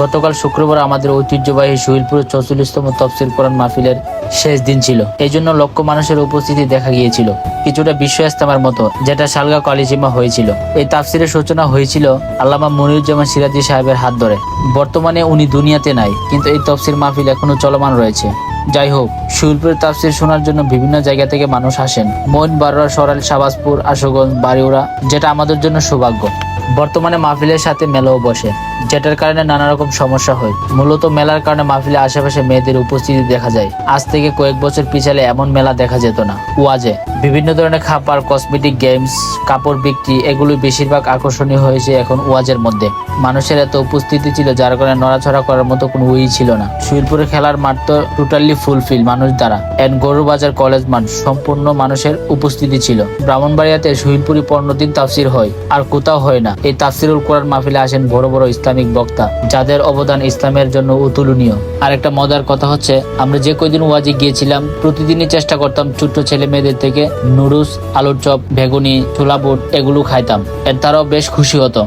গতকাল শুক্রবার আমাদের ঐতিহ্যবাহী শহীদপুর চৌচল্লিশতম তফসিল কোরআন মাহফিলের শেষ দিন ছিল। এই জন্য লক্ষ মানুষের উপস্থিতি দেখা গিয়েছিল। কিছুটা বিশ্ব ইস্তেমার মতো, যেটা সালগা কলিজিমা হয়েছিল। এই তাফসিরের সূচনা হয়েছিল আল্লামা মনিরুজ্জামান সিরাজি সাহেবের হাত ধরে। বর্তমানে উনি দুনিয়াতে নাই, কিন্তু এই তফসির মাহফিল এখনও চলমান রয়েছে। যাই হোক শুলপুরের তাফসির শোনার জন্য বিভিন্ন জায়গা থেকে মানুষ আসেন। মইন বারোয়া সরাল শাবাজপুর, আশুগঞ্জ বাড়িউড়া যেটা আমাদের জন্য সৌভাগ্য। বর্তমানে মাহফিলের সাথে মেলাও বসে। যেটার কারণে নানা রকম সমস্যা হয়। মূলত মেলার কারণে মাহফিলে আশেপাশে মেয়েদের উপস্থিতি দেখা যায়। আজ থেকে কয়েক বছর পিছালে এমন মেলা দেখা যেত না। ওয়াজে বিভিন্ন ধরনের খাবার কসমেটিক গেমস কাপড় বিক্রি এগুলো বেশিরভাগ আকর্ষণীয় হয়েছে এখন ওয়াজের মধ্যে। মানুষের এত উপস্থিতি ছিল, যার কারণে নড়াচড়া করার মতো কোনো উই ছিল না। শুইলপুরে খেলার মাঠ তো টোটালি ফুলফিল মানুষ দ্বারা। এন্ড গরুবাজার কলেজ মাঠ সম্পূর্ণ মানুষের উপস্থিতি ছিল। ব্রাহ্মণবাড়িয়াতে শুইলপুরি পনেরো দিন তাফসির হয়। আর কোথাও হয় না। এই তাফসিরুল কোরআন মাহফিলে আসেন বড় বড় ইসলামিক বক্তা, যাদের অবদান ইসলামের জন্য অতুলনীয়। আর একটা মজার কথা হচ্ছে, আমরা যে কয়দিন ওয়াজে গিয়েছিলাম, প্রতিদিনই চেষ্টা করতাম ছোট্ট ছেলে মেয়েদের থেকে নুডলস, আলুর চপ, বেগুনি ছোলা বুট এগুলো খাইতাম। এর তারাও বেশ খুশি হতো।